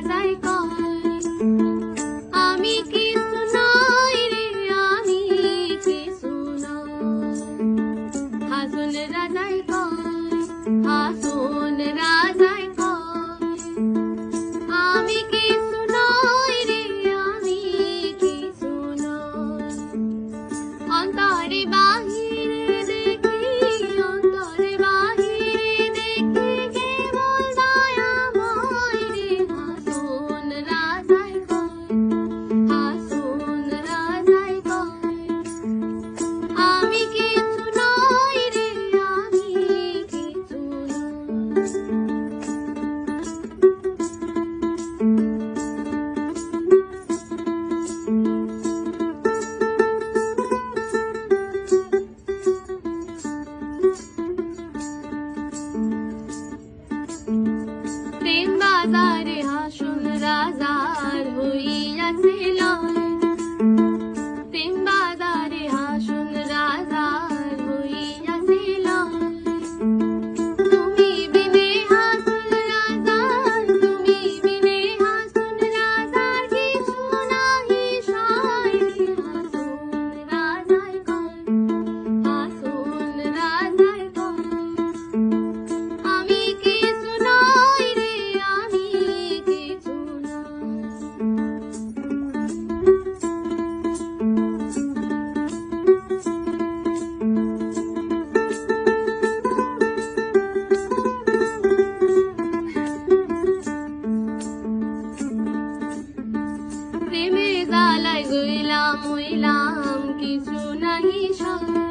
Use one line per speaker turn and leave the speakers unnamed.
বাজায় কল আমি বাজারে হাসুন রাজার হইয়াছিল গইলাম উইলাম কিছু নাহি সব।